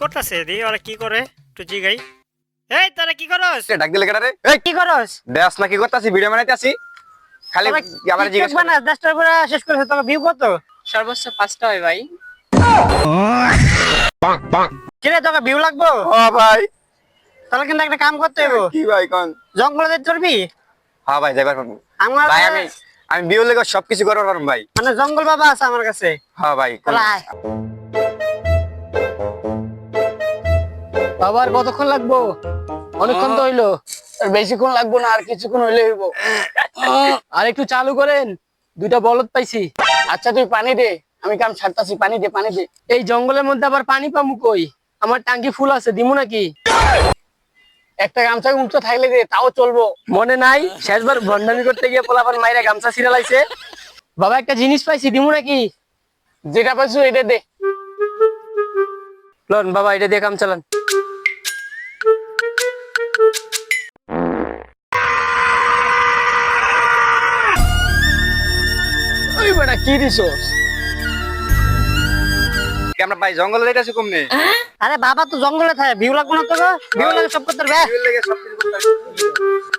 করতেছে দি ওরা কি করে? একটু জিগাই। এই তারা কি করস? এ, ডাক দিলে কেটা রে? এই কি করস? দেশ না কি করতেছি ভিডিও বানাইতে আসি। খালি আবার জিজ্ঞেস বানা দশটার পরে শেষ করেছে তোকে ভিউ কত? সর্বোচ্চ পাঁচটা হয় ভাই। কিরে তোকে ভিউ লাগবো? ও ভাই। তাহলে কিন্তু একটা কাম করতে হইব। কি ভাই কোন? জঙ্গলে যেতে পারবি হ্যাঁ ভাই যাইবার পারব। আমার ভাই আমি আমি বিয়ে লেগে সবকিছু করবার পারব ভাই। মানে জঙ্গল বাবা আছে আমার কাছে। হ্যাঁ ভাই বাবার কতক্ষণ লাগবো? অনেকক্ষণ তো হইল। বেশিক্ষণ লাগবো না, আর কিছুক্ষণ হইলে হইব। আর একটু চালু করেন, দুইটা বলদ পাইছি। আচ্ছা তুই পানি দে, আমি কাম ছাড়তাছি, পানি দে পানি দে। এই জঙ্গলের মধ্যে আবার পানি পামু কই? আমার টাঙ্কি ফুল আছে, দিমু নাকি? একটা গামছা উঁচু থাকলে দে, তাও চলবো। মনে নাই? শেষবার ভন্ডামি করতে গিয়ে পোলাপান মাইরা গামছা ছিঁড়ে বাবা, একটা জিনিস পাইছি, দিমু নাকি? যেটা পাইছো, এটা দে। লন, বাবা, এটা দিয়ে কাম চালান কি দিছস কি আমরা ভাই জঙ্গলে যাইতেছি কমনে? আরে বাবা তো জঙ্গলে থাকে ভিউ লাগবো না তোকে? ভিউ লাগে সব করতে পারবে। বিয়ে লাগে সবকিছু করতে